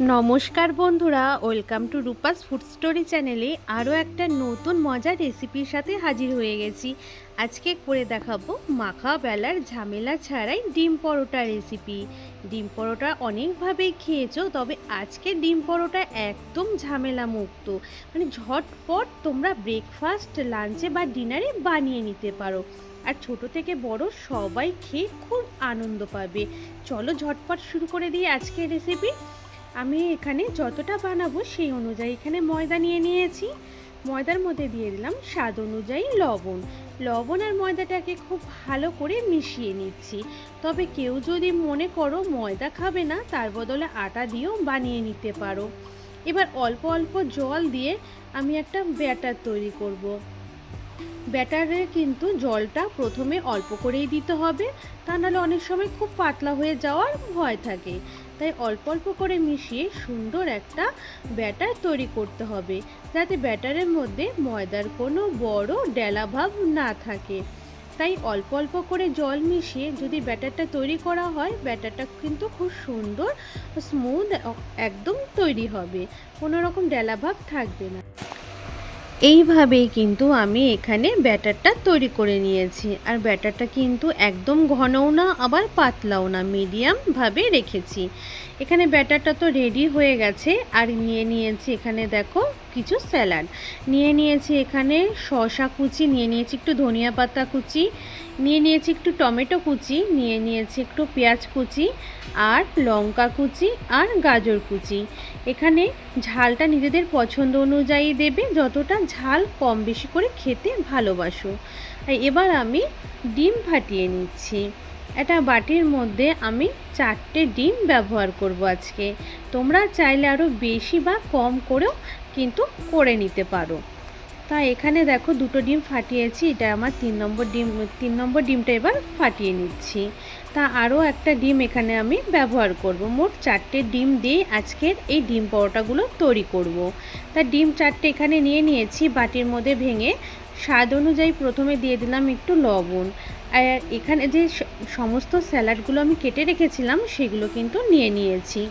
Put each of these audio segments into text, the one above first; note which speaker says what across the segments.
Speaker 1: নমস্কার বন্ধুরা, welcome to Rupa's food story চ্যানেলে আরও একটা নতুন মজার রেসিপির সাথে হাজির হয়ে গেছি। আজকে করে দেখাবো মাখা বেলার ঝামেলা ছাড়াই ডিম পরোটা রেসিপি। ডিম পরোটা অনেকভাবেই খেয়েছো, তবে আজকে ডিম পরোটা একদম ঝামেলা মুক্ত মানে ঝটপট তোমরা ব্রেকফাস্ট লাঞ্চে বা ডিনারে বানিয়ে নিতে পারো। আর ছোট থেকে বড় সবাই খেয়ে খুব আনন্দ পাবে। চলো ঝটপট শুরু করে দিই আজকের রেসিপি। আমি এখানে যতটা বানাবো সেই অনুযায়ী এখানে ময়দা নিয়ে নিয়েছি। ময়দার মধ্যে দিয়ে দিলাম স্বাদ অনুযায়ী লবণ। লবণ আর ময়দাটাকে খুব ভালো করে মিশিয়ে নিচ্ছি। তবে কেউ যদি মনে করো ময়দা খাবে না, তার বদলে আটা দিয়েও বানিয়ে নিতে পারো। এবার অল্প অল্প জল দিয়ে আমি একটা ব্যাটার তৈরি করব। ব্যাটারে কিন্তু জলটা প্রথমে অল্প করেই দিতে হবে, তা নাহলে অনেক সময় খুব পাতলা হয়ে যাওয়ার ভয় থাকে। তাই অল্প অল্প করে মিশিয়ে সুন্দর একটা ব্যাটার তৈরি করতে হবে, যাতে ব্যাটারের মধ্যে ময়দার কোনো বড় ডেলা ভাব না থাকে। তাই অল্প অল্প করে জল মিশিয়ে যদি ব্যাটারটা তৈরি করা হয়, ব্যাটারটা কিন্তু খুব সুন্দর স্মুথ একদম তৈরি হবে। কোনো রকম ডেলা ভাব থাকবে না। এইভাবেই কিন্তু আমি এখানে ব্যাটারটা তৈরি করে নিয়েছি। আর ব্যাটারটা কিন্তু একদম ঘনও না, আবার পাতলাও না, মিডিয়ামভাবে রেখেছি। এখানে ব্যাটারটা তো রেডি হয়ে গেছে। আর নিয়ে নিয়েছি এখানে দেখো কিছু স্যালাড। নিয়ে নিয়েছি এখানে শশা কুচি, নিয়ে নিয়েছি একটু ধনিয়া পাতা কুচি, নিয়ে নিয়েছি একটু টমেটো কুচি, নিয়ে নিয়েছি একটু পেঁয়াজ কুচি আর লঙ্কা কুচি আর গাজর কুচি। এখানে ঝালটা নিজেদের পছন্দ অনুযায়ী দেবে, যতটা ঝাল কম বেশি করে খেতে ভালোবাসো। এবার আমি ডিম ফাটিয়ে নিচ্ছি। একটা বাটির মধ্যে আমি চারটে ডিম ব্যবহার করব আজকে। তোমরা চাইলে আরও বেশি বা কম করেও কিন্তু করে নিতে পারো। তা এখানে দেখো দুটো ডিম ফাটিয়েছি এটা আমার তিন নম্বর ডিম, তিন নম্বর ডিমটা এবার ফাটিয়ে নিচ্ছি। তা আরও একটা ডিম এখানে আমি ব্যবহার করব। মোট চারটে ডিম দিয়ে আজকের এই ডিম পরোটাগুলো তৈরি করব। তা ডিম চারটে এখানে নিয়ে নিয়েছি, বাটির মধ্যে ভেঙে। স্বাদ অনুযায়ী প্রথমে দিয়ে দিলাম একটু লবণ। আর এখানে যে সমস্ত স্যালাডগুলো আমি কেটে রেখেছিলাম, সেগুলো কিন্তু নিয়ে নিয়েছি।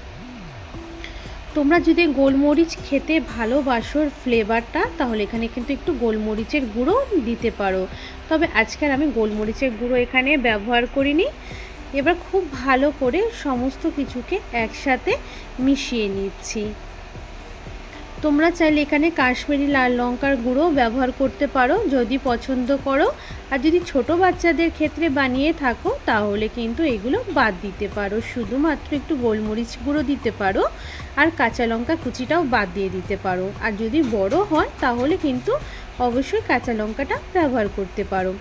Speaker 1: তোমরা যদি গোলমরিচ খেতে ভালোবাসো ফ্লেভারটা তাহলে এখানে কিন্তু একটু গোলমরিচের গুঁড়ো দিতে পারো। তবে আজকের আমি গোলমরিচের গুঁড়ো এখানে ব্যবহার করিনি। এবার খুব ভালো করে সমস্ত কিছুকে একসাথে মিশিয়ে নিচ্ছি। তোমরা চাইলে এখানে কাশ্মীরি লাল লঙ্কার গুঁড়ো ব্যবহার করতে পারো, যদি পছন্দ করো। আর যদি ছোট বাচ্চাদের ক্ষেত্রে বানিয়ে থাকো, তাহলে কিন্তু এগুলো বাদ দিতে পারো। শুধুমাত্র একটু গোলমরিচ গুঁড়ো দিতে পারো আর কাঁচা লঙ্কা কুচিটাও বাদ দিয়ে দিতে পারো। আর যদি বড় হয়, তাহলে কিন্তু অবশ্যই কাঁচা লঙ্কাটা ব্যবহার করতে পারো।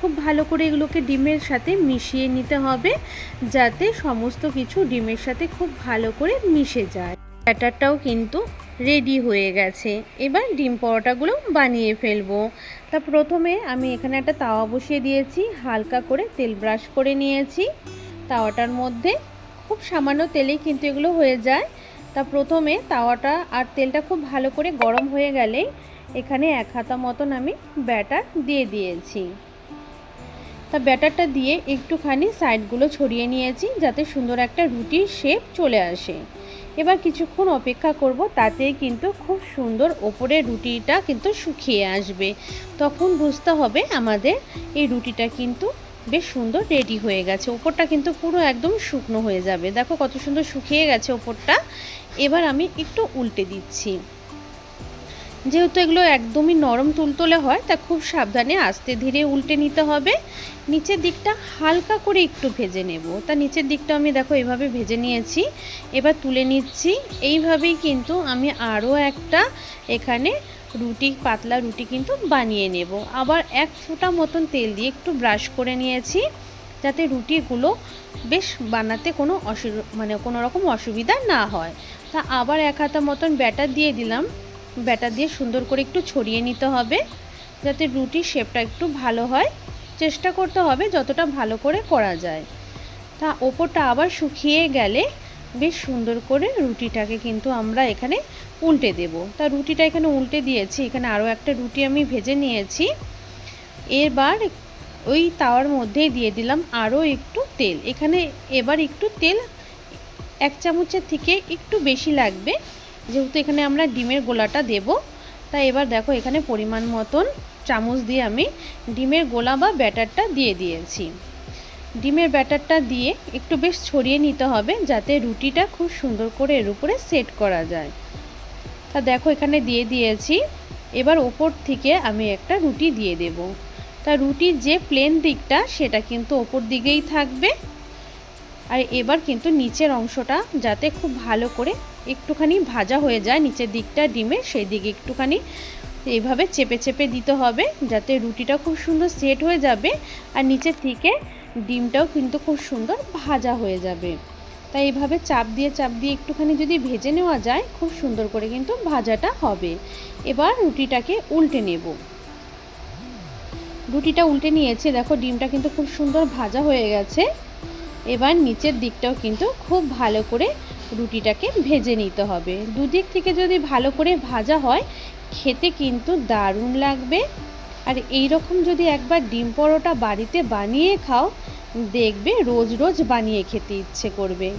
Speaker 1: খুব ভালো করে এগুলোকে ডিমের সাথে মিশিয়ে নিতে হবে, যাতে সমস্ত কিছু ডিমের সাথে খুব ভালো করে মিশে যায়। ব্যাটারটাও কিন্তু রেডি হয়ে গেছে। এবার ডিম পরোটাগুলো বানিয়ে ফেলব। তা প্রথমে আমি এখানে একটা তাওয়া বসিয়ে দিয়েছি, হালকা করে তেল ব্রাশ করে নিয়েছি। তাওয়াটার মধ্যে খুব সামান্য তেলেই কিন্তু এগুলো হয়ে যায়। তা প্রথমে তাওয়াটা আর তেলটা খুব ভালো করে গরম হয়ে গেলে এখানে এক হাতা মতন আমি ব্যাটার দিয়ে দিয়েছি। তা ব্যাটারটা দিয়ে একটুখানি সাইডগুলো ছড়িয়ে নিয়েছি যাতে সুন্দর একটা রুটির শেপ চলে আসে। এবার কিছুক্ষণ অপেক্ষা করব, তাতে কিন্তু খুব সুন্দর ওপরে রুটিটা কিন্তু শুকিয়ে আসবে। তখন বুঝতে হবে আমাদের এই রুটিটা কিন্তু বেশ সুন্দর রেডি হয়ে গেছে। ওপরটা কিন্তু পুরো একদম শুকনো হয়ে যাবে। দেখো কত সুন্দর শুকিয়ে গেছে ওপরটা। এবার আমি একটু উল্টে দিচ্ছি। যেহেতু এগুলো একদমই নরম তুলতলে হয়, তা খুব সাবধানে আস্তে ধীরে উল্টে নিতে হবে। নিচের দিকটা হালকা করে একটু ভেজে নেব। তা নিচের দিকটা আমি দেখো এভাবে ভেজে নিয়েছি। এবার তুলে নিচ্ছি। এইভাবেই কিন্তু আমি আরও একটা এখানে রুটি, পাতলা রুটি কিন্তু বানিয়ে নেব। আবার এক ফোঁটা মতন তেল দিয়ে একটু ব্রাশ করে নিয়েছি, যাতে রুটিগুলো বেশ বানাতে কোনো অসু মানে কোনো রকম অসুবিধা না হয়। তা আবার এক হাতা মতন ব্যাটার দিয়ে দিলাম। ব্যাটার দিয়ে সুন্দর করে একটু ছড়িয়ে নিতে হবে, যাতে রুটির শেপটা একটু ভালো হয়। চেষ্টা করতে হবে যতটা ভালো করে করা যায়। তা ওপরটা আবার শুকিয়ে গেলে বেশ সুন্দর করে রুটিটাকে কিন্তু আমরা এখানে উল্টে দেব। তা রুটিটা এখানে উল্টে দিয়েছি, এখানে আরও একটা রুটি আমি ভেজে নিয়েছি। এবার ওই তাওয়ার মধ্যেই দিয়ে দিলাম আরও একটু তেল। এখানে এবার একটু তেল এক চামচের থেকে একটু বেশি লাগবে। যেহেতু এখানে আমরা ডিমের গোলাটা দেব, তাই এবার দেখো এখানে পরিমাণ মতন চামচ দিয়ে আমি ডিমের গোলা বা ব্যাটারটা দিয়ে দিয়েছি। ডিমের ব্যাটারটা দিয়ে একটু বেশ ছড়িয়ে নিতে হবে যাতে রুটিটা খুব সুন্দর করে এর উপরে সেট করা যায়। তা দেখো এখানে দিয়ে দিয়েছি, এবার ওপর থেকে আমি একটা রুটি দিয়ে দেব। তা রুটির যে প্লেন দিকটা সেটা কিন্তু ওপর দিকেই থাকবে। আর এবার কিন্তু নিচের অংশটা যাতে খুব ভালো করে একটুখানি ভাজা হয়ে যায়, নিচের দিকটা ডিমে, সেই দিকে একটুখানি এইভাবে চেপে চেপে দিতে হবে যাতে রুটিটা খুব সুন্দর সেট হয়ে যাবে আর নিচের থেকে ডিমটাও কিন্তু খুব সুন্দর ভাজা হয়ে যাবে। তাই এইভাবে চাপ দিয়ে চাপ দিয়ে একটুখানি যদি ভেজে নেওয়া যায়, খুব সুন্দর করে কিন্তু ভাজাটা হবে। এবার রুটিটাকে উল্টে নেব। রুটিটা উল্টে নিয়েছে, দেখো ডিমটা কিন্তু খুব সুন্দর ভাজা হয়ে গেছে। এবার নিচের দিকটাও কিন্তু খুব ভালো করে রুটিটাকে ভেজে নিতে হবে। দুদিক থেকে যদি ভালো করে ভাজা হয়, খেতে কিন্তু দারুণ লাগবে। আর এই রকম যদি একবার ডিম পরোটা বাড়িতে বানিয়ে খাও, দেখবে রোজ রোজ বানিয়ে খেতে ইচ্ছে করবে।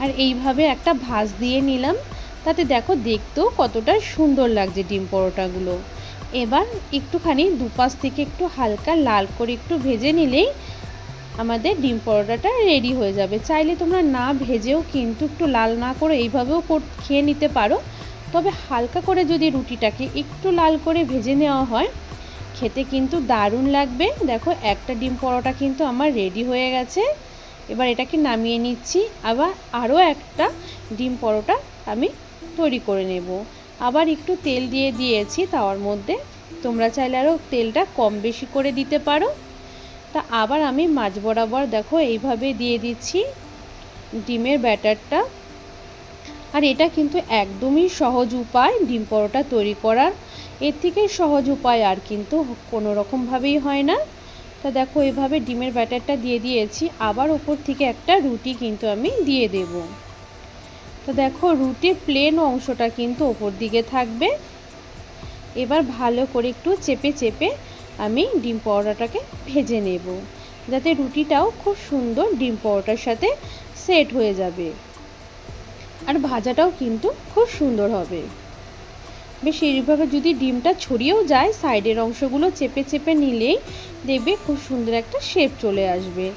Speaker 1: আর এইভাবে একটা ভাজ দিয়ে নিলাম, তাতে দেখো দেখতেও কতটা সুন্দর লাগছে ডিম পরোটাগুলো। এবার একটুখানি দুপাশ থেকে একটু হালকা লাল করে একটু ভেজে নিলেই আমাদের ডিম পরোটাটা রেডি হয়ে যাবে। চাইলে তোমরা না ভেজেও কিন্তু একটু লাল না করে এইভাবেও খেয়ে নিতে পারো। তবে হালকা করে যদি রুটিটাকে একটু লাল করে ভেজে নেওয়া হয়, খেতে কিন্তু দারুণ লাগবে। দেখো, একটা ডিম পরোটা কিন্তু আমার রেডি হয়ে গেছে। এবার এটাকে নামিয়ে নিচ্ছি। আবার আরও একটা ডিম পরোটা আমি তৈরি করে নেব। আবার একটু তেল দিয়ে দিয়েছি তাওয়ার মধ্যে। তোমরা চাইলে আরও তেলটা কম বেশি করে দিতে পারো। তা আবার আমি মাছ বরাবর দেখো এইভাবে দিয়ে দিচ্ছি ডিমের ব্যাটারটা। আর এটা কিন্তু একদমই সহজ উপায় ডিম পরোটা তৈরি করার। এর থেকে সহজ উপায় আর কিন্তু কোনো রকমভাবেই হয় না। তা দেখো এইভাবে ডিমের ব্যাটারটা দিয়ে দিয়েছি। আবার ওপর থেকে একটা রুটি কিন্তু আমি দিয়ে দেব। তো দেখো রুটির প্লেন অংশটা কিন্তু ওপর দিকে থাকবে। এবার ভালো করে একটু চেপে চেপে আমি ডিম পরোটাটাকে ভেজে নেব। যাতে রুটিটাও খুব সুন্দর ডিম পরোটার সাথে সেট হয়ে যাবে। আর ভাজাটাও কিন্তু খুব সুন্দর হবে। বেশ এইভাবে যদি ডিমটা ছড়িয়েও যায়, সাইডের অংশগুলো চেপে চেপে নিলেই দেখবে খুব সুন্দর একটা শেপ চলে আসবে।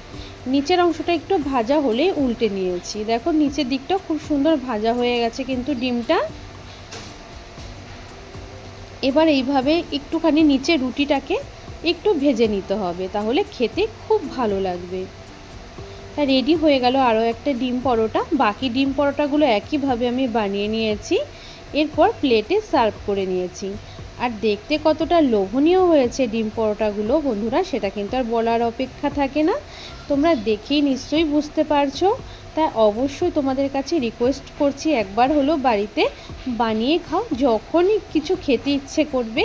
Speaker 1: নিচের অংশটা একটু ভাজা হলে উল্টে নিয়েছি। দেখো, নিচের দিকটাও খুব সুন্দর ভাজা হয়ে গেছে কিন্তু ডিমটা। এবার এইভাবে একটুখানি নিচে রুটিটাকে একটু ভেজে নিতে হবে, তাহলে খেতে খুব ভালো লাগবে। রেডি হয়ে গেল আরও একটা ডিম পরোটা। বাকি ডিম পরোটাগুলো একইভাবে আমি বানিয়ে নিয়েছি। এরপর প্লেটে সার্ভ করে নিয়েছি। আর দেখতে কতটা লোভনীয় হয়েছে ডিম পরোটাগুলো, বন্ধুরা, সেটা কিন্তু আর বলার অপেক্ষা থাকে না। তোমরা দেখেই নিশ্চয়ই বুঝতে পারছ। তাই অবশ্যই তোমাদের কাছে রিকোয়েস্ট করছি, একবার হলো বাড়িতে বানিয়ে খাও, যখনই কিছু খেতে ইচ্ছে করবে,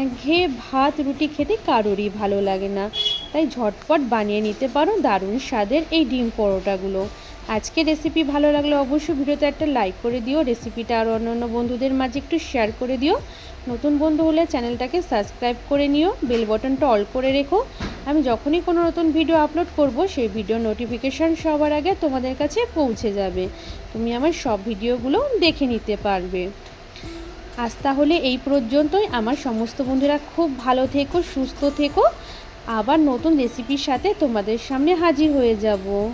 Speaker 1: একঘেয়ে ভাত, রুটি খেতে কারোরই ভালো লাগে না। তাই ঝটপট বানিয়ে নিতে পারো দারুণ স্বাদের এই ডিম পরোটাগুলো। আজকে রেসিপি ভালো লাগলে অবশ্যই ভিডিওতে একটা লাইক করে দিও রেসিপিটা আর অন্যান্য বন্ধুদের মাঝে একটু শেয়ার করে দিও। নতুন বন্ধু হলে চ্যানেলটাকে সাবস্ক্রাইব করে নিও বেল বটনটা অল করে রেখো। আমি যখনই কোনো নতুন ভিডিও আপলোড করব, সেই ভিডিও নোটিফিকেশান সবার আগে তোমাদের কাছে পৌঁছে যাবে। তুমি আমার সব ভিডিওগুলো দেখে নিতে পারবে। আজ তাহলে এই পর্যন্তই। আমার সমস্ত বন্ধুরা খুব ভালো থেকো, সুস্থ থেকো। আবার নতুন রেসিপির সাথে তোমাদের সামনে হাজির হয়ে যাব।